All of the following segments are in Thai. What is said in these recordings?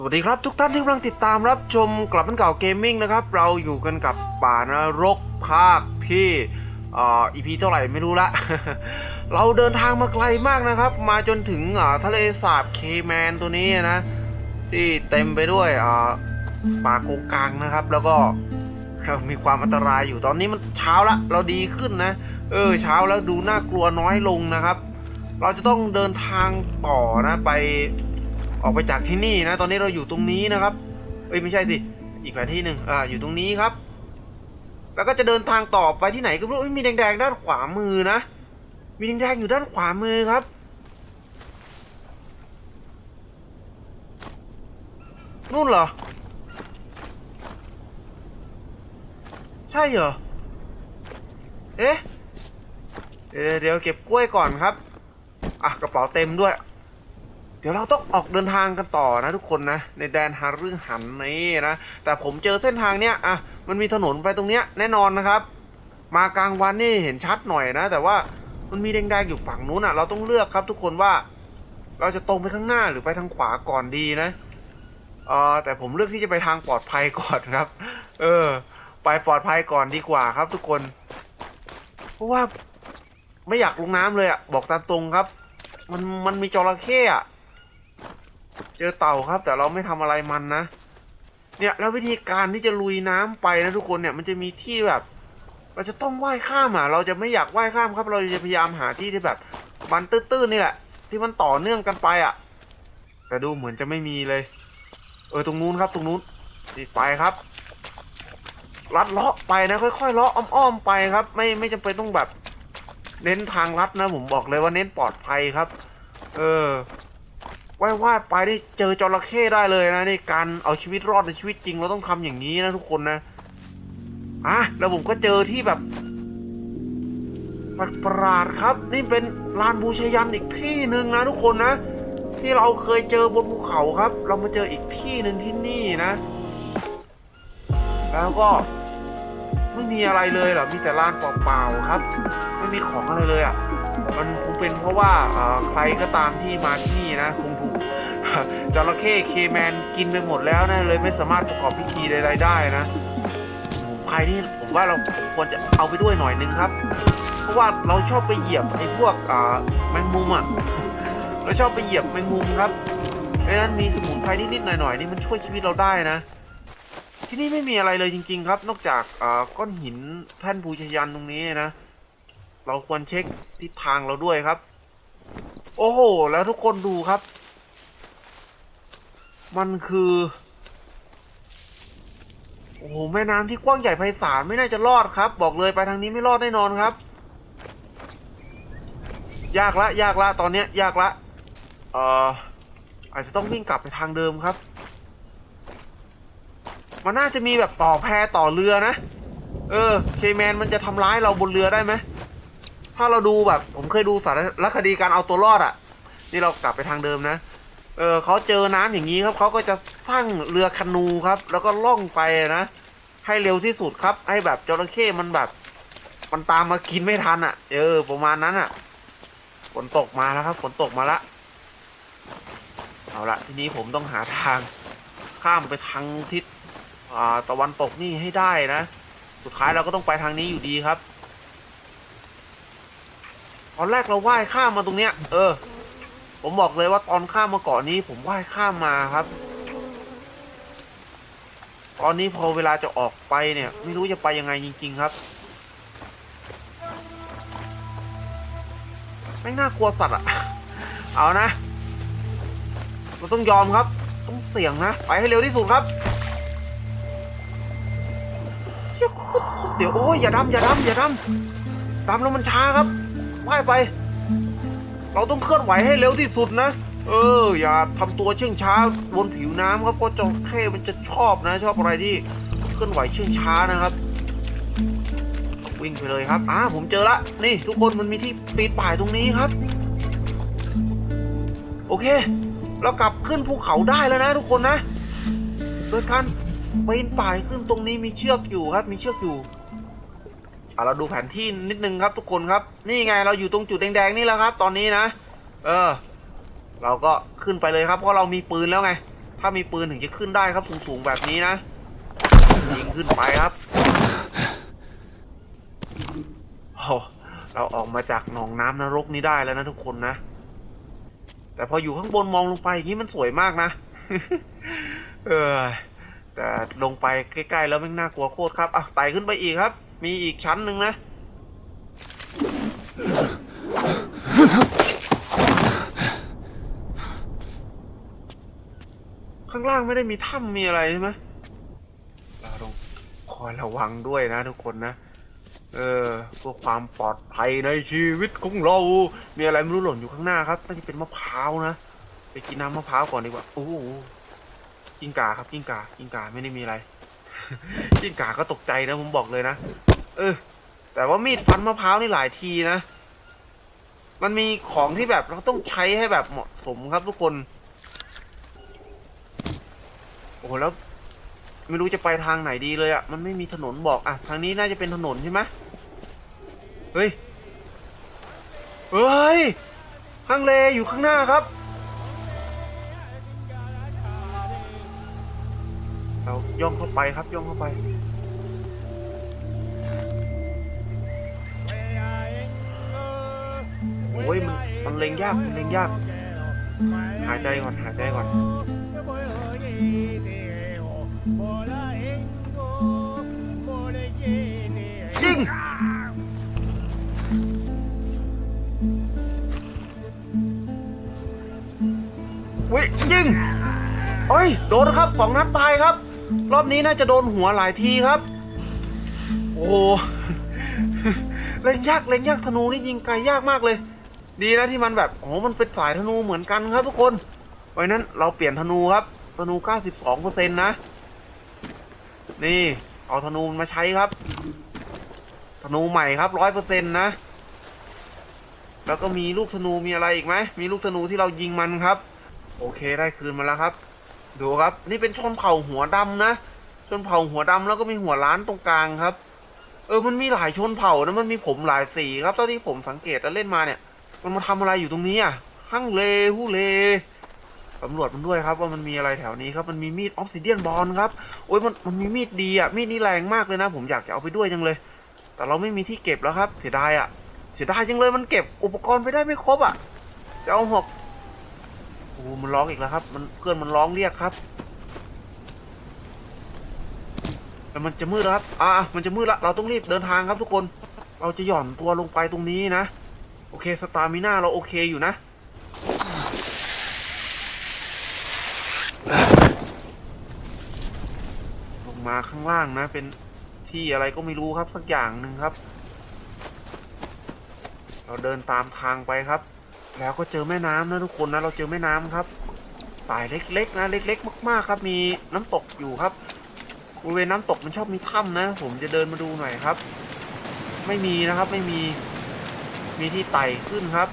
สวัสดีครับทุกท่านที่กำลังติดตามรับชมกลับมันเก่าเกมมิ่งนะครับ เราอยู่กันกับป่านรกภาคที่อ่อ EP เท่าไหร่ไม่รู้ละ เราเดินทางมาไกลมากนะครับ มาจนถึงอ่าทะเลสาบเคแมนตัวนี้นะ ที่เต็มไปด้วยอ่าป่าโกงกลางนะครับ แล้วก็มีความอันตรายอยู่ตอนนี้มันเช้าละ เราดีขึ้นนะ เออเช้าแล้วดูน่ากลัวน้อยลงนะครับ เราจะต้องเดินทางต่อนะไป ออกไปจากที่นี่นะ ตอนนี้เราอยู่ตรงนี้นะครับ เอ้ยไม่ใช่สิ อีกแผนที่หนึ่งอ่า อยู่ตรงนี้ครับ แล้วก็จะเดินทางต่อไปที่ไหนก็ไม่รู้มีแดงๆด้านขวามือนะ มีแดงๆอยู่ด้านขวามือครับ นู่นเหรอ ใช่เหรอ เอ๊ะเเดี๋ยวเก็บกล้วยก่อนครับ อะกระเป๋าเต็มด้วย เดี๋ยวเราต้องออกเดินทางกันต่อนะทุกคนนะ ในแดนฮารึหันนี้นะ แต่ผมเจอเส้นทางเนี้ยอะมันมีถนนไปตรงเนี้ยแน่นอนนะครับ มากลางวันนี่เห็นชัดหน่อยนะ แต่ว่ามันมีแดงๆอยู่ฝั่งนู้นอะ เราต้องเลือกครับทุกคนว่า เราจะตรงไปข้างหน้าหรือไปทางขวาก่อนดีนะเออแต่ผมเลือกที่จะไปทางปลอดภัยก่อนครับ เออ ไปปลอดภัยก่อนดีกว่าครับ ทุกคน เพราะว่าไม่อยากลงน้ำเลยอะบอกตามตรงครับ มันมันมีจระเข้อะ เจอเต่าครับ แต่เราไม่ทำอะไรมันนะเนี่ยแล้ววิธีการที่จะลุยน้ำไปนะทุกคนเนี่ยมันจะมีที่แบบ เราจะต้องว่ายข้ามอะเราจะไม่อยากว่ายข้ามครับ เราจะพยายามหาที่ที่แบบมันตื้นๆนี่แหละ ที่มันต่อเนื่องกันไปอะ แต่ดูเหมือนจะไม่มีเลย เออตรงนู้นครับ ตรงนู้นนี่ไปครับลัดเลาะไปนะค่อยๆเลาะอ้อมๆไปครับ ไม่ไม่จำเป็นต้องแบบ เน้นทางลัดนะ ผมบอกเลยว่าเน้นปลอดภัยครับ เออ ว่ายว่ายไปนี่เจอจระเข้ได้เลยนะในการเอาชีวิตรอดในชีวิตจริงเราต้องทำอย่างนี้นะทุกคนนะอะแล้วผมก็เจอที่แบบประหลาดครับ นี่เป็นลานบูชายันอีกที่หนึ่งนะทุกคนนะ ที่เราเคยเจอบนภูเขาครับ เรามาเจออีกที่หนึ่งที่นี่นะ แล้วก็ไม่มีอะไรเลยเหรอมีแต่ลานเปล่าๆครับ ไม่มีของอะไรเลยอะมันคงเป็นเพราะว่าเออใครก็ตามที่มาที่นี่นะคง จระเข้เคแมนกินไปหมดแล้วนะเลยไม่สามารถประกอบพิธีใดๆได้นะสมุนไพรนี่ผมว่าเราควรจะเอาไปด้วยหน่อยนึงครับ เพราะว่าเราชอบไปเหยียบไอ้พวกอ่าแมงมุมอะเราชอบไปเหยียบแมงมุมครับดังนั้นมีสมุนไพรนิดๆหน่อยๆนี่มันช่วยชีวิตเราได้นะ ที่นี่ไม่มีอะไรเลยจริง ๆ ครับ นอกจากอ่าก้อนหินแท่นบูชยันตรงนี้นะเราควรเช็คทิศทางเราด้วยครับ โอ้โห แล้วทุกคนดูครับ มันคือ โอ้โหแม่น้ำที่กว้างใหญ่ไพศาลไม่น่าจะรอดครับ บอกเลยไปทางนี้ไม่รอดแน่นอนครับ ยากละ ยากละตอนเนี้ย ยากละเอ่ออาจจะต้องวิ่งกลับไปทางเดิมครับ มันน่าจะมีแบบต่อแพต่อเรือนะ เออ เคแมนมันจะทำร้ายเราบนเรือได้ไหมถ้าเราดูแบบ ผมเคยดูสารคดีการเอาตัวรอดอะ่ะ นี่เรากลับไปทางเดิมนะ เออเขาเจอน้ำอย่างนี้ครับเขาก็จะสร้างเรือคานูครับ แล้วก็ล่องไปนะให้เร็วที่สุดครับ ให้แบบจระเข้มันแบบ มันตามมากินไม่ทันอะ่ะ เออ ประมาณนั้นอะ่ะฝนตกมาแล้วครับฝนตกมาละเอาละทีนี้ผมต้องหาทาง ข้ามไปทางทิศตะวันตกนี่ให้ได้นะสุดท้ายเราก็ต้องไปทางนี้อยู่ดีครับตอนแรกเราว่ายข้ามมาตรงเนี้ย เออ ผมบอกเลยว่าตอนข้ามมาเกาะนี้ ผมว่ายข้ามมาครับ ตอนนี้พอเวลาจะออกไปเนี่ย ไม่รู้จะไปยังไงจริง ๆ ครับไม่น่ากลัวสัตว์อะเอานะ เราต้องยอมครับ ต้องเสี่ยงนะ ไปให้เร็วที่สุดครับเดี๋ยวโอ้ยอย่าดำอย่าดำอย่าดำดำแล้วมันช้าครับว่ายไป เราต้องเคลื่อนไหวให้เร็วที่สุดนะ เออ อย่าทำตัวเชื่องช้าบนผิวน้ำครับเพราะจระเข้มันจะชอบนะ ชอบอะไรที่เคลื่อนไหวเชื่องช้านะครับ วิ่งไปเลยครับอ่าผมเจอละนี่ ทุกคนมันมีที่ปีนป่ายตรงนี้ครับ โอเค เรากลับขึ้นภูเขาได้แล้วนะทุกคนนะโดยการปีนป่ายขึ้นตรงนี้มีเชือกอยู่ครับ มีเชือกอยู่ อะเราดูแผนที่นิดนึงครับทุกคนครับ นี่ไงเราอยู่ตรงจุดแดงๆนี่แล้วครับ ตอนนี้นะ เออ เราก็ขึ้นไปเลยครับเพราะเรามีปืนแล้วไง ถ้ามีปืนถึงจะขึ้นได้ครับสูงๆแบบนี้นะยิงขึ้นไปครับโอ้เราออกมาจากหนองน้ำนรกนี้ได้แล้วนะทุกคนนะ แต่พออยู่ข้างบนมองลงไปอย่างนี้มันสวยมากนะ เออ แต่ลงไปใกล้ๆแล้วไม่งน่ากลัวโคตรครับอะไต่ขึ้นไปอีกครับ มีอีกชั้นหนึ่งนะ ข้างล่างไม่ได้มีถ้ำมีอะไรใช่ไหมเราต้องคอยระวังด้วยนะทุกคนนะ เออเพื่อความปลอดภัยในชีวิตของเรา มีอะไรไม่รู้หล่นอยู่ข้างหน้าครับน่าจะเป็นมะพร้าวนะ ไปกินน้ำมะพร้าวก่อนดีกว่า โอ้กิ้งก่าครับกิ้งก่ากิ้งก่าไม่ได้มีอะไรกิ้งก่าก็ตกใจนะผมบอกเลยนะ เออ แต่ว่ามีดฟันมะพร้าวนี่หลายทีนะ มันมีของที่แบบเราต้องใช้ให้แบบเหมาะสมครับทุกคน โอ้โหแล้ว ไม่รู้จะไปทางไหนดีเลยอะ่ะ มันไม่มีถนนบอกอะ ทางนี้น่าจะเป็นถนนใช่ไหมเฮ้ย เฮ้ยข้างเลอยู่ข้างหน้าครับ เราย่องเข้าไปครับย่องเข้าไป อ้ยมันมันเล็งยากมันเล็งยาก หายใจก่อนหายใจก่อนยิงวิยิงเฮ้ย โดนครับสองนัดตายครับ รอบนี้น่าจะโดนหัวหลายทีครับ โอ้เล่นยากเล่นยากธนูนี่ยิงไกลยากมากเลย ดีนะที่มันแบบโอ้มันเป็นสายธนูเหมือนกันครับทุกคนเพราะนั้นเราเปลี่ยนธนูครับ ธนู 92%นะ นี่ เอาธนูมาใช้ครับ ธนูใหม่ครับร้อยเปอร์เซ็นต์นะ แล้วก็มีลูกธนูมีอะไรอีกไหม มีลูกธนูที่เรายิงมันครับ โอเคได้คืนมาแล้วครับ ดูครับ นี่เป็นชนเผ่าหัวดำนะชนเผ่าหัวดำแล้วก็มีหัวล้านตรงกลางครับ เออ มันมีหลายชนเผ่านะ มันมีผมหลายสีครับเท่าที่ผมสังเกตแล้วเล่นมาเนี่ย มันมาทำอะไรอยู่ตรงนี้อะฮั่งเลฮู้เลสำรวจมันด้วยครับ ว่ามันมีอะไรแถวนี้ครับ มันมีมีดออฟซิเดียนบอลครับโอ้ยมันมันมีมีดดีอะมีดนี่แรงมากเลยนะ ผมอยากจะเอาไปด้วยจังเลย แต่เราไม่มีที่เก็บแล้วครับ เสียดายอะ เสียดายจังเลยมันเก็บอุปกรณ์ไปได้ไม่ครบอะ จะเอาหกโอ้มันร้องอีกแล้วครับ มันเพื่อนมันร้องเรียกครับแต่มันจะมืดแล้วครับ อ่ามันจะมืดละเราต้องรีบเดินทางครับทุกคน เราจะหย่อนตัวลงไปตรงนี้นะ โอเค สตามิน่าเราโอเคอยู่นะ ลงมาข้างล่างนะ เป็นที่อะไรก็ไม่รู้ครับ สักอย่างหนึ่งครับ เราเดินตามทางไปครับ แล้วก็เจอแม่น้ำนะทุกคนนะ เราเจอแม่น้ำครับสายเล็กๆนะ เล็ก ๆ มาก ๆ ครับ มีน้ำตกอยู่ครับบริเวณน้ำตกมันชอบมีถ้ำนะ ผมจะเดินมาดูหน่อยครับ ไม่มีนะครับ ไม่มี มีที่ไต่ขึ้นครับ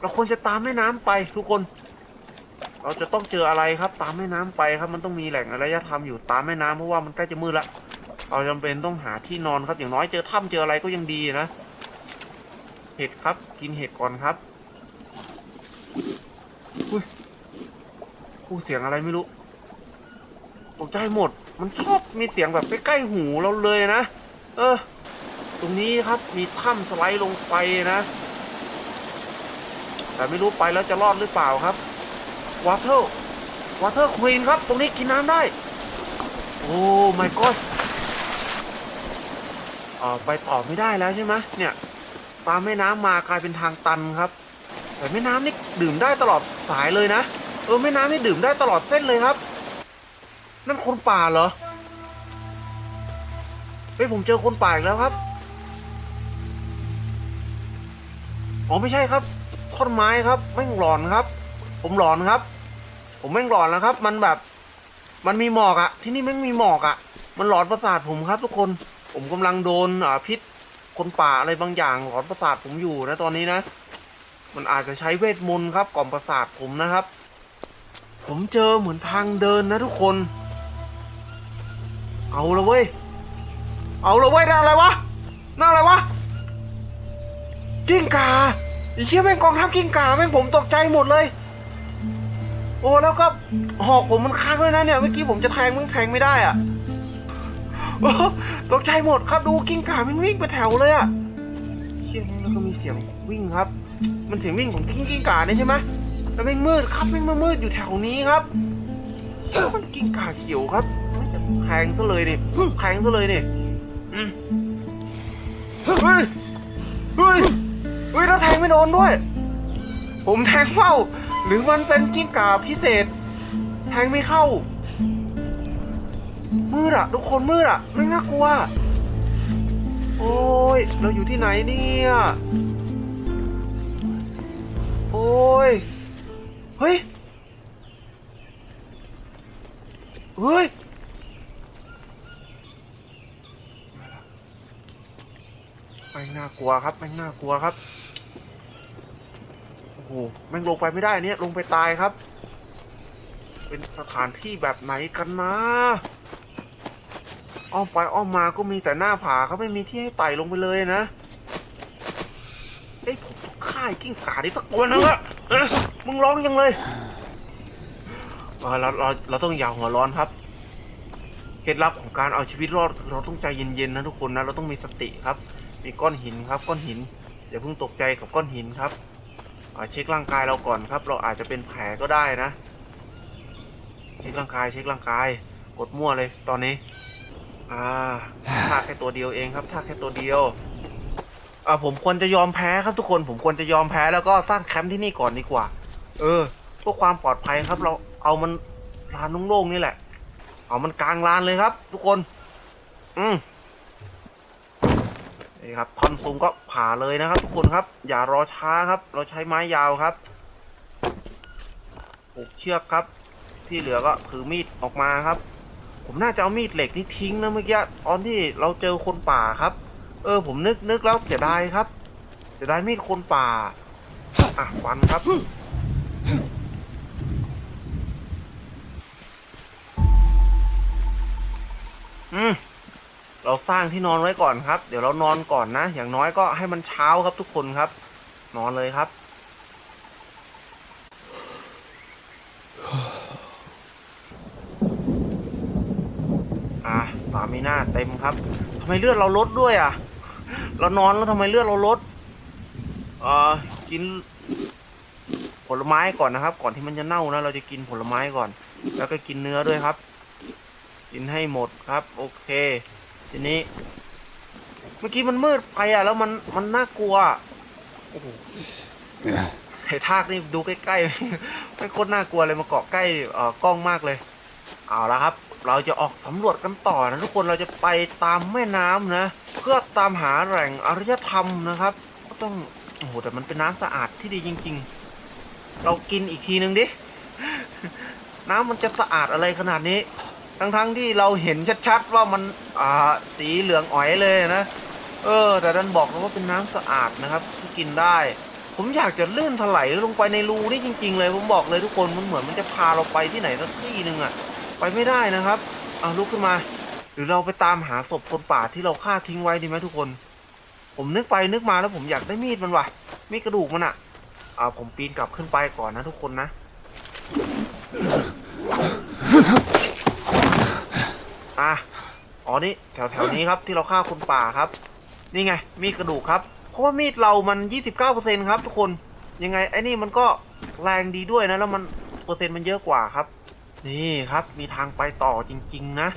เราควรจะตามแม่น้ำไปทุกคน เราจะต้องเจออะไรครับ ตามแม่น้ำไปครับ มันต้องมีแหล่งอารยธรรมอยู่ตามแม่น้ำเพราะว่ามันใกล้จะมืดละเราจำเป็นต้องหาที่นอนครับ อย่างน้อยเจอถ้ำเจออะไรก็ยังดีนะ เห็ดครับ กินเห็ดก่อนครับอุ้ยพูดเสียงอะไรไม่รู้ตกใจหมด มันชอบมีเสียงแบบใกล้ๆหูเราเลยนะ เออ ตรงนี้ครับมีถ้ำสไลด์ลงไปนะ แต่ไม่รู้ไปแล้วจะรอดหรือเปล่าครับวอเตอร์วอเตอร์ควีนครับ ตรงนี้กินน้ำได้ โอ้ my god อ่าไปต่อไม่ได้แล้วใช่ไหมเนี่ย ตามแม่น้ำมากลายเป็นทางตันครับ แต่แม่น้ำนี่ดื่มได้ตลอดสายเลยนะ เออแม่น้ำนี่ดื่มได้ตลอดเส้นเลยครับ นั่นคนป่าเหรอเฮ้ยผมเจอคนป่าอีกแล้วครับ อ๋อไม่ใช่ครับท่อนไม้ครับแม่งหลอนครับ ผมหลอนครับ ผมแม่งหลอนแล้วครับ มันแบบ มันมีหมอกอะที่นี่แม่งมีหมอกอะมันหลอนประสาทผมครับ ทุกคนผมกำลังโดนอ่าพิษคนป่าอะไรบางอย่างหลอนประสาทผมอยู่นะตอนนี้นะ มันอาจจะใช้เวทมนต์ครับ กล่อมประสาทผมนะครับ ผมเจอเหมือนทางเดินนะทุกคน เอาละเว้ย เอาละเว้ยนั่นอะไรวะนั่นอะไรวะ กิ้งก่าไอ้เชี่ยแม่งกองทัพกิ้งก่าแม่งผมตกใจหมดเลย โอ้แล้วก็หอกผมมันค้างด้วยนะเนี่ยเมื่อกี้ผมจะแทงมันแทงไม่ได้อะโอ้ตกใจหมดครับดูกิ้งก่ามันวิ่งไปแถวเลยอะเชี่ยแล้วก็มีเสียงวิ่งครับ มันเสียงวิ่งของกิ้งกิ้งก่าเนี่ยใช่ไหมแล้วไม่งมืดครับไม่งมามืดอยู่แถวนี้ครับมันกิ้งก่าเขียวครับมันจะแทงซะเลยนี่แทงซะเลยนี่อืมเฮ้ยเฮ้ย เฮ้ยแล้วแทงไม่โดนด้วย ผมแทงเข้า หรือมันเป็นกิ้งก่าพิเศษ แทงไม่เข้า มืดอะทุกคนมืดอะไม่น่ากลัว โอ้ย เราอยู่ที่ไหนเนี่ย โอ้ย เฮ้ย เฮ้ยไม่น่ากลัวครับไม่น่ากลัวครับ หแม่งลงไปไม่ได้เนี่ยลงไปตายครับ เป็นสถานที่แบบไหนกันนะอ้อมไปอ้อมมาก็มีแต่หน้าผาเขาไม่มีที่ให้ไต่ลงไปเลยนะเอ้ผมต้องฆ่ากิ้งก่าดิสักตัวนึงอะมึงร้องยังเลยเราเราเราต้องอย่าหัวร้อนครับเคล็ดลับของการเอาชีวิตรอดเราต้องใจเย็นๆนะทุกคนนะเราต้องมีสติครับ มีก้อนหินครับ ก้อนหินอย่าเพิ่งตกใจกับก้อนหินครับ เช็คร่างกายเราก่อนครับ เราอาจจะเป็นแผลก็ได้นะ เช็คร่างกาย เช็คร่างกาย กดมั่วเลยตอนนี้ อ่าท่าแค่ตัวเดียวเองครับท่าแค่ตัวเดียวอ่าผมควรจะยอมแพ้ครับทุกคน ผมควรจะยอมแพ้แล้วก็สร้างแคมป์ที่นี่ก่อนดีกว่า เออเพื่อความปลอดภัยครับ เราเอามันลานโล่งๆนี่แหละ เอามันกลางลานเลยครับ ทุกคน อืม นี่ครับท่อนซุงก็ผ่าเลยนะครับ ทุกคนครับ อย่ารอช้าครับ เราใช้ไม้ยาวครับผูกเชือกครับ ที่เหลือก็ถือมีดออกมาครับ ผมน่าจะเอามีดเหล็กนี่ทิ้งนะเมื่อกี้ตอนที่เราเจอคนป่าครับ เออ ผมนึกนึกแล้วเสียดายครับเสียดายมีดคนป่าอะฟันครับอืม เราสร้างที่นอนไว้ก่อนครับ เดี๋ยวเรานอนก่อนนะ อย่างน้อยก็ให้มันเช้าครับทุกคนครับ นอนเลยครับ อะสามีหน้าเต็มครับทำไมเลือดเราลดด้วยอะ เรานอนแล้วทำไมเลือดเราลดเอ่อกินผลไม้ก่อนนะครับ ก่อนที่มันจะเน่านะ เราจะกินผลไม้ก่อน แล้วก็กินเนื้อด้วยครับ กินให้หมดครับ โอเค ทีนี้ เมื่อกี้มันมืดไปอะ แล้วมันมันน่ากลัวโอ้โหไอ้ทากนี่ดูใกล้ๆไม่โคตรน่ากลัวเลยมาเกาะใกล้เอ่อกล้องมากเลย เอาละครับ เราจะออกสำรวจกันต่อนะทุกคนเราจะไปตามแม่น้ำนะ เพื่อตามหาแหล่งอารยธรรมนะครับก็ต้องโอ้โหแต่มันเป็นน้ำสะอาดที่ดีจริง ๆ เรากินอีกทีนึงดิน้ำมันจะสะอาดอะไรขนาดนี้ ทั้งๆที่เราเห็นชัดๆว่ามันอ่าสีเหลืองอ๋อยเลยนะ เออ แต่ดันบอกนะว่าเป็นน้ำสะอาดนะครับที่กินได้ ผมอยากจะลื่นถลายลงไปในรูนี่จริง ๆ เลย ผมบอกเลยทุกคนมันเหมือนมันจะพาเราไปที่ไหนสักที่หนึ่งอะไปไม่ได้นะครับเอาลุกขึ้นมา หรือเราไปตามหาศพคนป่าที่เราฆ่าทิ้งไว้ดีไหมทุกคน ผมนึกไปนึกมาแล้วผมอยากได้มีดมันว่ะมีดกระดูกมันอะอ่าผมปีนกลับขึ้นไปก่อนนะทุกคนนะ อะอ๋อนี่แถวแถวนี้ครับที่เราฆ่าคนป่าครับ นี่ไง มีดกระดูกครับ เพราะว่ามีดเรามัน 29%ครับทุกคนยังไงไอ้นี่มันก็แรงดีด้วยนะ แล้วมันเปอร์เซ็นต์มันเยอะกว่าครับ นี่ครับมีทางไปต่อจริง ๆ นะ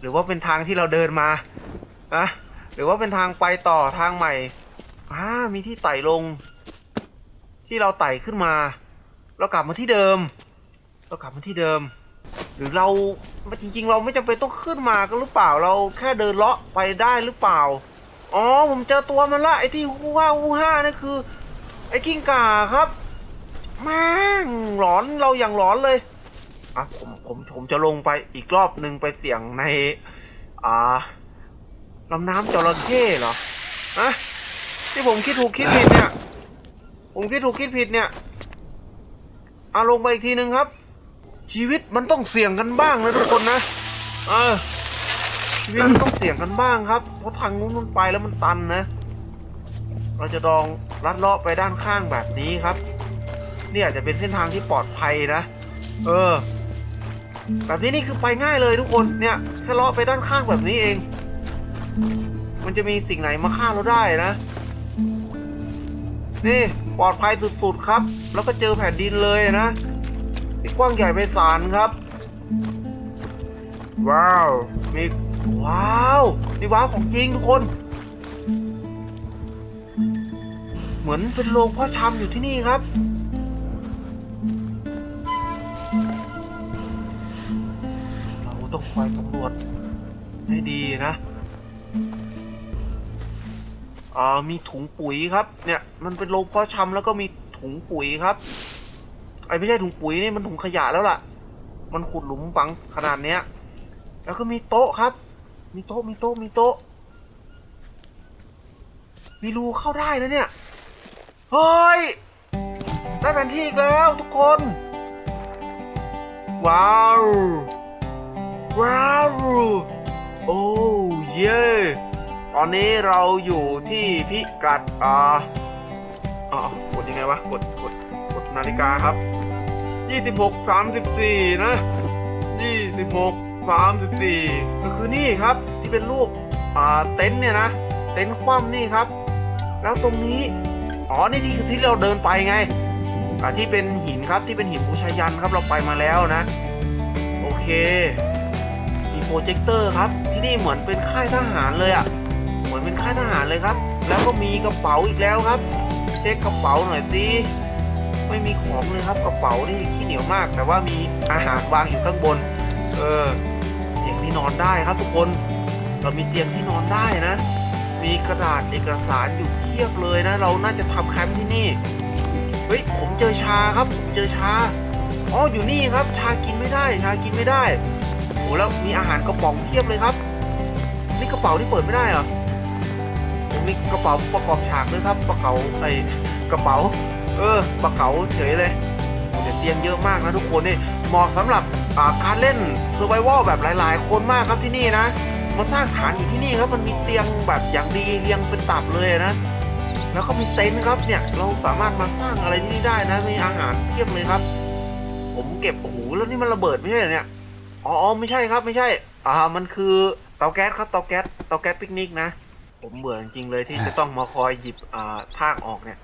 หรือว่าเป็นทางที่เราเดินมาอะหรือว่าเป็นทางไปต่อทางใหม่อ่ามีที่ไต่ลง ที่เราไต่ขึ้นมา เรากลับมาที่เดิม เรากลับมาที่เดิม หรือเราจริง ๆ เราไม่จำเป็นต้องขึ้นมาก็หรือเปล่าเราแค่เดินเลาะไปได้หรือเปล่า อ๋อผมเจอตัวมันละไอ้ที่ฮูห้าฮู้ห้านี่คือ ไอ้กิ้งก่าครับแม่งหลอนเราอย่างหลอนเลยอะผมผมผมจะลงไปอีกรอบหนึ่งไปเสี่ยงใน อ่าลำน้ำจระเข้เหรออะที่ผมคิดถูกคิดผิดเนี่ย ผมคิดถูกคิดผิดเนี่ยเอาลงไปอีกทีหนึ่งครับ ชีวิตมันต้องเสี่ยงกันบ้างนะทุกคนนะ เออชีวิตมันต้องเสี่ยงกันบ้างครับ เพราะทางนู้นมันไปแล้วมันตันนะ เราจะลองลัดเลาะไปด้านข้างแบบนี้ครับนี่อาจจะเป็นเส้นทางที่ปลอดภัยนะ เออ แบบนี้นี่คือไปง่ายเลยทุกคน เนี่ยแค่เลาะไปด้านข้างแบบนี้เอง มันจะมีสิ่งไหนมาฆ่าเราได้นะ นี่ปลอดภัยสุดๆครับ แล้วก็เจอแผ่นดินเลยนะ ที่กว้างใหญ่ไพศาลครับ ว้าว มี ว้าวนี่ว้าวของจริงทุกคน เหมือนเป็นโรงพ่อชำอยู่ที่นี่ครับ เราต้องคอยสำรวจให้ดีนะอ่ามีถุงปุ๋ยครับ เนี่ย มันเป็นโรงเพาะชำแล้วก็มีถุงปุ๋ยครับ ไอ้ไม่ใช่ถุงปุ๋ยนี่มันถุงขยะแล้วล่ะ มันขุดหลุมฝังขนาดเนี้ย แล้วก็มีโต๊ะครับ มีโต๊ะมีโต๊ะมีโต๊ะ มีรูเข้าได้นะเนี่ย เฮ้ยได้แผนที่อีกแล้วทุกคน ว้าว ว้าว โอ้เย่ตอนนี้เราอยู่ที่พิกัดอ่าอ๋อกดยังไงวะ กดกดกด นาฬิกาครับ26 34นะ26 34ก็คือนี่ครับที่เป็นรูปอ่าเต็นท์เนี่ยนะ เต็นท์คว่ำนี่ครับ แล้วตรงนี้ อ๋อ นี่ที่คือที่เราเดินไปไงอ่าที่เป็นหินครับที่เป็นหินบูชายันครับเราไปมาแล้วนะ โอเค มีโปรเจคเตอร์ครับ ที่นี่เหมือนเป็นค่ายทหารเลยอะ่ะ เหมือนเป็นค่ายทหารเลยครับ แล้วก็มีกระเป๋าอีกแล้วครับ เช็คกระเป๋าหน่อยสิ ไม่มีของเลยครับกระเป๋านี่ขี้เหนียวมาก แต่ว่ามีอาหารวางอยู่ข้างบน เออเตียงที่นอนได้ครับทุกคน เรามีเตียงที่นอนได้นะ มีกระดาษเอกสารอยู่เพียบเลยนะ เราน่าจะทำแคมป์ที่นี่เฮ้ยผมเจอชาครับผมเจอชาอ๋ออยู่นี่ครับ ชากินไม่ได้ ชากินไม่ได้โอ้แล้วมีอาหารกระป๋องเพียบเลยครับนี่กระเป๋าที่เปิดไม่ได้เหรอผมมีกระเป๋าประกอบฉากด้วยครับ กระเป๋าไอกระเป๋า เออกระเป๋าเฉยเลยแต่เตียงเยอะมากนะทุกคนนี่เหมาะสำหรับการเล่นเซอร์ไ a วแบบหลาย ๆ คนมากครับที่นี่นะมาสร้างฐานอยู่ที่นี่ครับมันมีเตียงแบบอย่างดีเรียงเป็นตับเลยนะ แล้วก็มีเต็นท์ครับเนี่ยเราสามารถมาสร้างอะไรที่นี่ได้นะมีอาหารเพียบเลยครับ ผมเก็บโอ้โหแล้วนี่มันระเบิดไม่ใช่เหรอเนี่ยอ๋ออ๋อไม่ใช่ครับไม่ใช่ อ่ามันคือเตาแก๊สครับเตาแก๊สเตาแก๊สปิกนิกนะ ผมเบื่อจริงๆเลยที่จะต้องมาคอยหยิบอ่าทากออกเนี่ย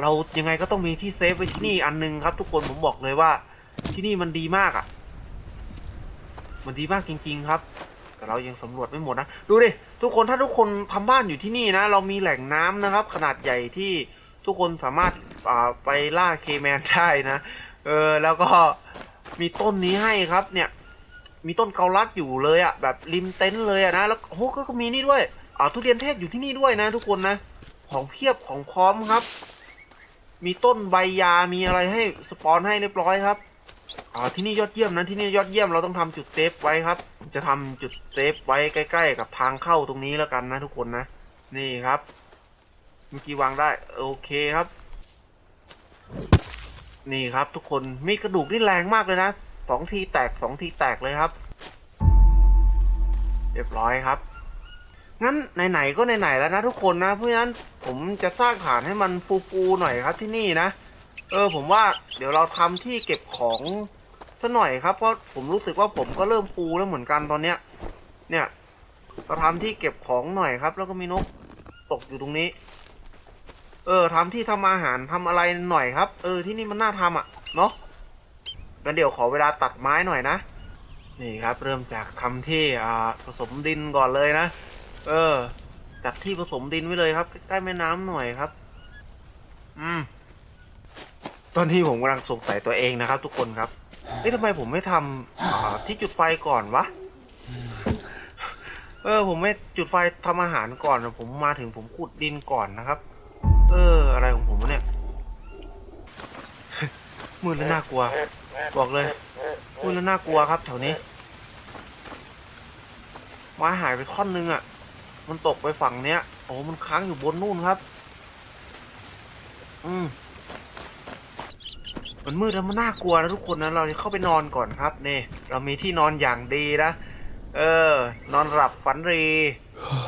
เรายังไงก็ต้องมีที่เซฟไว้ที่นี่อันนึงครับ ทุกคนผมบอกเลยว่า ที่นี่มันดีมากอะ่ะ มันดีมากจริง ๆ ครับ แต่เรายังสำรวจไม่หมดนะดูดิทุกคนถ้าทุกคนทำบ้านอยู่ที่นี่นะ เรามีแหล่งน้ำนะครับ ขนาดใหญ่ที่ทุกคนสามารถาไปล่าเคแมนได้นะเออแล้วก็มีต้นนี้ให้ครับ เนี่ย มีต้นเกาลัดอยู่เลยอะแบบริมเต็นท์เลยอะนะแล้วโอ้ก็ก็มีนี่ด้วยอ่าทุเรียนเทศอยู่ที่นี่ด้วยนะ ทุกคนนะ ของเพียบของพร้อมครับ มีต้นใบยา มีอะไรให้สปอนให้เรียบร้อยครับอ่าที่นี่ยอดเยี่ยมนะที่นี่ยอดเยี่ยมเราต้องทำจุดเซฟไว้ครับ จะทำจุดเซฟไว้ใกล้ ๆ กับทางเข้าตรงนี้แล้วกันนะทุกคนนะ นี่ครับ เมื่อกี้วางได้ โอเคครับ นี่ครับทุกคนมีกระดูกนี่แรงมากเลยนะสองทีแตกสองทีแตกเลยครับ เรียบร้อยครับ งั้นไหนๆก็ไหนๆแล้วนะทุกคนนะ เพราะฉะนั้นผมจะสร้างฐานให้มันฟูๆหน่อยครับที่นี่นะ เออผมว่าเดี๋ยวเราทำที่เก็บของสักหน่อยครับเพราะผมรู้สึกว่าผมก็เริ่มฟูแล้วเหมือนกันตอนเนี้ย เนี่ยเราทำที่เก็บของหน่อยครับ แล้วก็มีนกตกอยู่ตรงนี้ เออทำที่ทำอาหารทำอะไรหน่อยครับ เออที่นี่มันน่าทำอะเนาะงั้นเดี๋ยวขอเวลาตัดไม้หน่อยนะนี่ครับ เริ่มจากทำที่อ่าผสมดินก่อนเลยนะ เออ จัดที่ผสมดินไว้เลยครับ ใกล้แม่น้ำหน่อยครับ อืม ตอนนี้ผมกำลังสงสัยตัวเองนะครับ ทุกคนครับเอ๊ะทำไมผมไม่ทำอ่าที่จุดไฟก่อนวะ เออ ผมไม่จุดไฟทำอาหารก่อนนะผมมาถึงผมขุดดินก่อนนะครับ เออ อะไรของผมวะเนี่ย มืดแล้วน่ากลัว บอกเลยมืดแล้วน่ากลัวครับแถวนี้ไม้หายไปท่อนนึงอะ่ะ มันตกไปฝั่งเนี้ย โอ้มันค้างอยู่บนนู่นครับ อืมมันมืดแล้วมันน่ากลัวนะทุกคนนะ เราจะเข้าไปนอนก่อนครับนี่ เรามีที่นอนอย่างดีนะ เออ นอนหลับฝันรี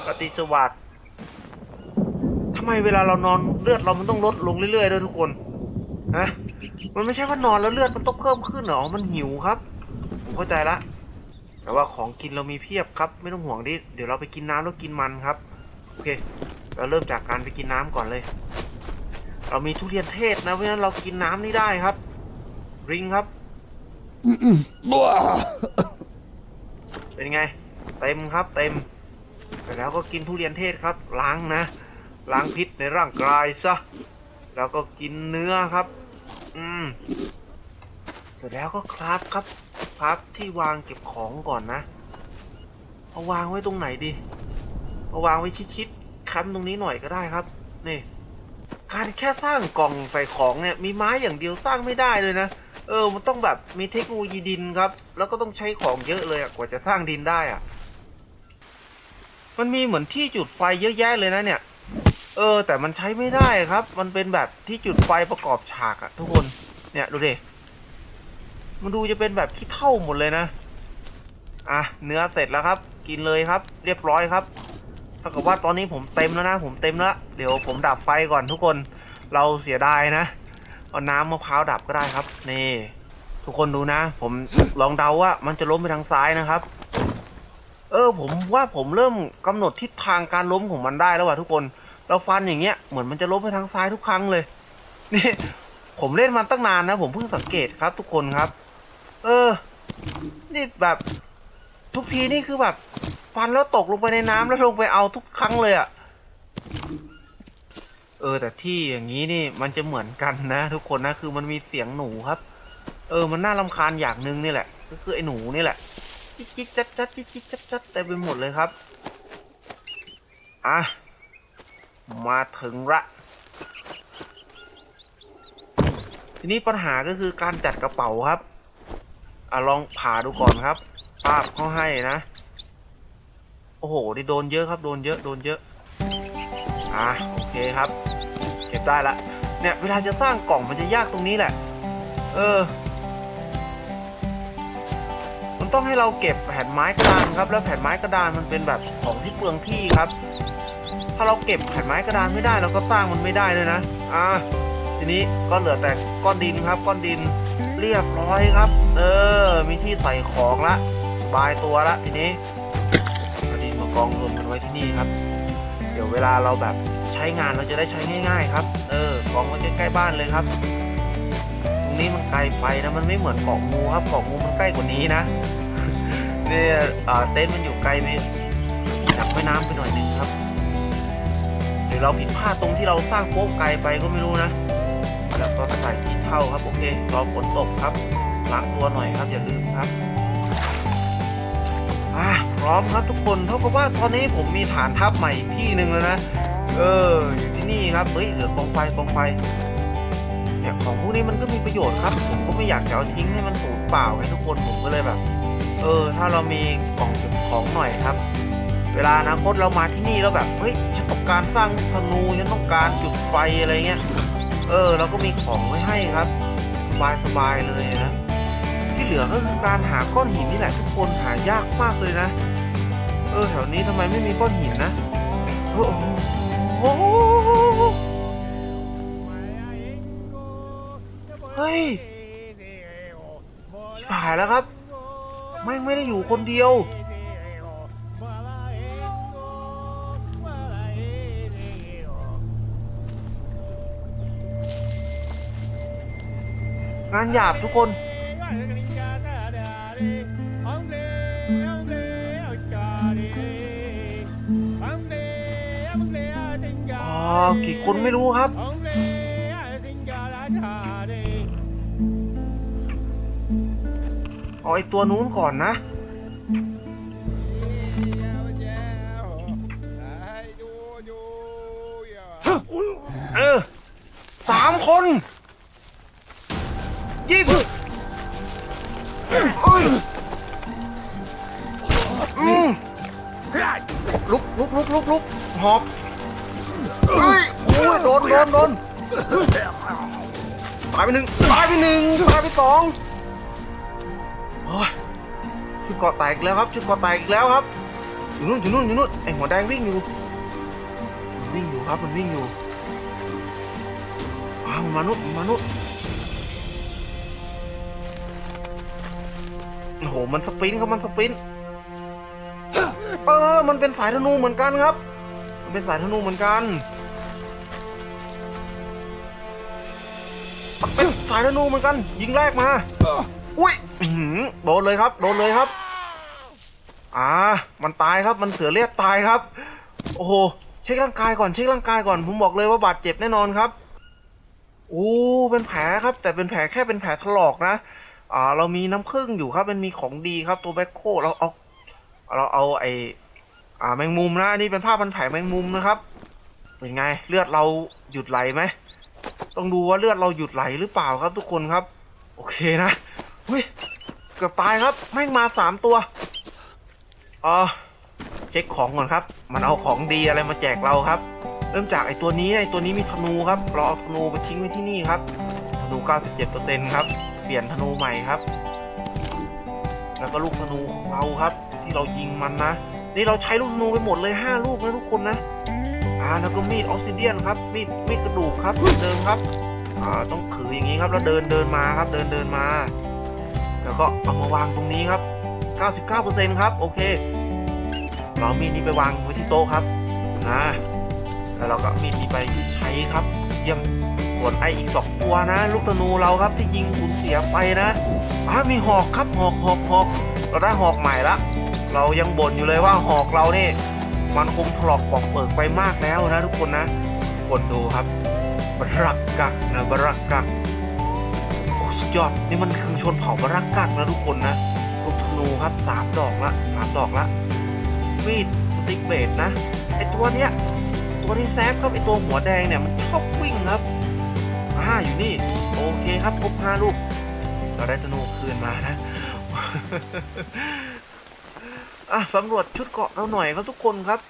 ปฏิสวัสดิ์ทำไมเวลาเรานอนเลือดเรามันต้องลดลงเรื่อยๆด้วยทุกคนนะมันไม่ใช่ว่านอนแล้วเลือดมันต้องเพิ่มขึ้นหรอ มันหิวครับ ผมเข้าใจละ แต่ว่าของกินเรามีเพียบครับ ไม่ต้องห่วงดิ เดี๋ยวเราไปกินน้ำแล้วกินมันครับ โอเค เราเริ่มจากการไปกินน้ำก่อนเลย เรามีทุเรียนเทศนะ เพราะฉะนั้นเรากินน้ำนี่ได้ครับ ริงครับ เป็นไง เต็มครับ เต็มแต่แล้วก็กินทุเรียนเทศครับ ล้างนะ ล้างพิษในร่างกายซะ แล้วก็กินเนื้อครับ อืมเส ร็จแล้วก็คราฟครับคราฟที่วางเก็บของก่อนนะเอาวางไว้ตรงไหนดีเอาวางไว้ชิดๆค้ำตรงนี้หน่อยก็ได้ครับนี่การแค่สร้างกล่องใส่ของเนี่ยมีไม้อย่างเดียวสร้างไม่ได้เลยนะเออมันต้องแบบมีเทคโนโลยีดินครับ แล้วก็ต้องใช้ของเยอะเลยอะกว่าจะสร้างดินได้อะมันมีเหมือนที่จุดไฟเยอะแยะเลยนะเนี่ย เออ แต่มันใช้ไม่ได้ครับ มันเป็นแบบที่จุดไฟประกอบฉากอะทุกคนเนี่ยดูดิ มันดูจะเป็นแบบขี้เท่าหมดเลยนะ อะ เนื้อเสร็จแล้วครับ กินเลยครับ เรียบร้อยครับเท่ากับว่าตอนนี้ผมเต็มแล้วนะ ผมเต็มแล้ว เดี๋ยวผมดับไฟก่อนทุกคน เราเสียดายนะ เอาน้ำมะพร้าวดับก็ได้ครับ นี่ ทุกคนดูนะ ผมลองเดาว่ามันจะล้มไปทางซ้ายนะครับ เออ ผมว่าผมเริ่มกำหนดทิศทางการล้มของมันได้แล้วว่ะทุกคน เราฟันอย่างเงี้ย เหมือนมันจะล้มไปทางซ้ายทุกครั้งเลย นี่ ผมเล่นมันตั้งนานนะ ผมเพิ่งสังเกตครับ ทุกคนครับ เออ นี่แบบ ทุกทีนี่คือแบบ ฟันแล้วตกลงไปในน้ำแล้วลงไปเอาทุกครั้งเลยอะ่ะ เออ แต่ที่อย่างนี้นี่มันจะเหมือนกันนะ ทุกคนนะคือมันมีเสียงหนูครับ เออ มันน่ารำคาญอย่างหนึ่งนี่แหละ ก็คือไอ้หนูนี่แหละจิ๊กจิ๊กจัดจัดจิ๊กจิ๊กจัดจัดเต็มไปหมดเลยครับอะมาถึงละทีนี้ปัญหาก็คือการจัดกระเป๋าครับ อะลองผ่าดูก่อนครับป้าบเขาให้นะ โอ้โห นี่โดนเยอะครับ โดนเยอะ โดนเยอะ อะ โอเคครับ เก็บได้ละ เนี่ย เวลาจะสร้างกล่องมันจะยากตรงนี้แหละ เออ มันต้องให้เราเก็บแผ่นไม้กระดานครับ แล้วแผ่นไม้กระดานมันเป็นแบบของที่เปลืองที่ครับ ถ้าเราเก็บแผ่นไม้กระดานไม่ได้เราก็สร้างมันไม่ได้เลยนะ อะ ทีนี้ก็เหลือแต่ก้อนดินครับ ก้อนดินเรียบร้อยครับ เออ มีที่ใส่ของละบายตัวละทีนี้ก้อนดินมากองรวมกันไว้ที่นี่ครับ เดี๋ยวเวลาเราแบบใช้งานเราจะได้ใช้ง่าย ๆ ครับ เออกองไว้ใกล้ๆบ้านเลยครับ ตรงนี้มันไกลไปนะมันไม่เหมือนเกาะงูครับเกาะงูมันใกล้กว่านี้นะเนี่ยเต็นท์มันอยู่ไกลไปจากแม่น้ำไปหน่อยหนึงครับหรือเราผิดพลาดตรงที่เราสร้างโป๊ะไกลไปก็ไม่รู้นะแล้วก็ใส่ เท่าครับโอเครอฝนตกครับล้างตัวหน่อยครับอย่าลืมครับอะพร้อมครับทุกคนเท่ากับว่าตอนนี้ผมมีฐานทัพใหม่อีกที่หนึ่งแล้วนะเอออยู่ที่นี่ครับเฮ้ยเหลือกองไฟกองไฟเนี่ยของพวกนี้มันก็มีประโยชน์ครับ ผมก็ไม่อยากจะเอาทิ้งให้มันสูญเปล่าให้ทุกคนผมก็เลยแบบ เออ ถ้าเรามีกล่องเก็บของหน่อยครับ เวลาอนาคตเรามาที่นี่แล้วแบบเฮ้ยฉันต้องการสร้างธนูฉันต้องการจุดไฟอะไรเงี้ย เออเราก็มีของไว้ให้ครับสบายสบายๆเลยนะ ที่เหลือก็คือการหาก้อนหินนี่แหละทุกคนหายากมากเลยนะ เออแถวนี้ทำไมไม่มีก้อนหินนะโอ้โหเฮ้ยชิบหายแล้วครับไม่ไม่ได้อยู่คนเดียว งานหยาบทุกคน อ๋อกี่คนไม่รู้ครับ เอาไอตัวนู้นก่อนนะ เออสามคน ยิงเอ้ยอืมลุกลุกลุกลุกลุกหอบเอ้ยโอ้ยโดนโดนโดนตายไปหนึ่งตายไปหนึ่งตายไปสองโอ้ยชุดเกาะแตกอีกแล้วครับชุดเกาะแตกอีกแล้วครับอยู่นู่นอยู่นู่นอยู่นู่นไอหัวแดงวิ่งอยู่วิ่งอยู่ครับมันวิ่งอยู่อ้าวมนุษย์มนุษย์ โอ้โห มันสปรินต์ครับ มันสปรินต์เออ มันเป็นสายธนูเหมือนกันครับ มันเป็นสายธนูเหมือนกันเป็นสายธนูเหมือนกัน ยิงแรกมา อุ้ยโดนเลยครับ โดนเลยครับ อ่า มันตายครับ มันเสือเลือดตายครับ โอ้โห เช็คร่างกายก่อน เช็คร่างกายก่อน ผมบอกเลยว่าบาดเจ็บแน่นอนครับ โอ้ เป็นแผลครับ แต่เป็นแผลแค่เป็นแผลถลอกนะ อ่า เรามีน้ำผึ้งอยู่ครับ มันมีของดีครับ ตัวแบคโคเราเอาเราเอาไออ่าแมงมุมนะอันนี่เป็นผ้าพันแผลแมงมุมนะครับเป็นไงเลือดเราหยุดไหลไหมต้องดูว่าเลือดเราหยุดไหลหรือเปล่าครับทุกคนครับ โอเคนะอุ้ยเกือบตายครับแม่งมาสามตัวอ่าเช็คของก่อนครับ มันเอาของดีอะไรมาแจกเราครับ เริ่มจากไอตัวนี้ไอตัวนี้มีธนูครับเราเอาธนูไปทิ้งไว้ที่นี่ครับธนู 97%ครับ เปลี่ยนธนูใหม่ครับ แล้วก็ลูกธนูของเราครับ ที่เรายิงมันนะ นี่เราใช้ลูกธนูไปหมดเลย5ลูกนะทุกคนนะ อ่าแล้วก็มีดออกซิเดียนครับมีดมีดกระดูกครับเดิมครับ อ่าต้องถืออย่างนี้ครับแล้วเดินเดินมาครับเดินเดินมา แล้วก็เอามาวางตรงนี้ครับ 99%ครับโอเค เรามีดนี้ไปวางไว้ที่โต๊ะครับนะแล้วเราก็มีดนี้ไปใช้ครับเยี่ยม วนไออีกสองตัวนะ ลูกธนูเราครับที่ยิงสูญเสียไปนะอ่ามีหอกครับหอกหอกหอกเราได้หอกใหม่ละ เรายังบ่นอยู่เลยว่าหอกเราเนี่ยมันคงถลอกปอกเปิกไปมากแล้วนะทุกคนนะกคนดูครับบรักกักนะบรักกักโอ้สุดยอดนี่มันคือชนเผ่าบรักกักนะทุกคนนะลูกธนูครับสามดอกละสามดอกละมีดสติ๊กเบสนะไอตัวเนี้ยตัวที่แซฟครับไอตัวหัวแดงเนี่ยมันชอบวิ่งครับ อ่าอยู่นี่ โอเคครับครบห้าลูก เราได้ธนูคืนมานะอะสำรวจชุดเกาะเราหน่อยครับทุกคนครับ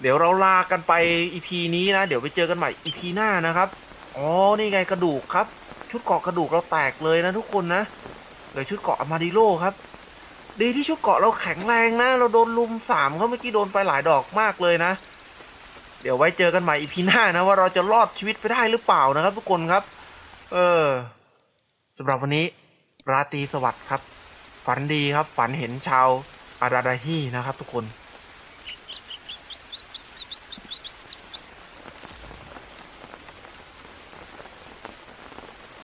เดี๋ยวเราลากันไปอีพีนี้นะ เดี๋ยวไปเจอกันใหม่อีพีหน้านะครับ อ๋อ นี่ไงกระดูกครับ ชุดเกาะกระดูกเราแตกเลยนะทุกคนนะเหลยชุดเกาะอามาดิโลครับ ดีที่ชุดเกาะเราแข็งแรงนะ เราโดนลุมสามเขาเมื่อกี้โดนไปหลายดอกมากเลยนะ เดี๋ยวไว้เจอกันใหม่อีพีหน้านะว่าเราจะรอดชีวิตไปได้หรือเปล่านะครับทุกคนครับ เออสำหรับวันนี้ ราตรีสวัสดิ์ครับ ฝันดีครับ ฝันเห็นชาวอาราดาฮีนะครับทุกคน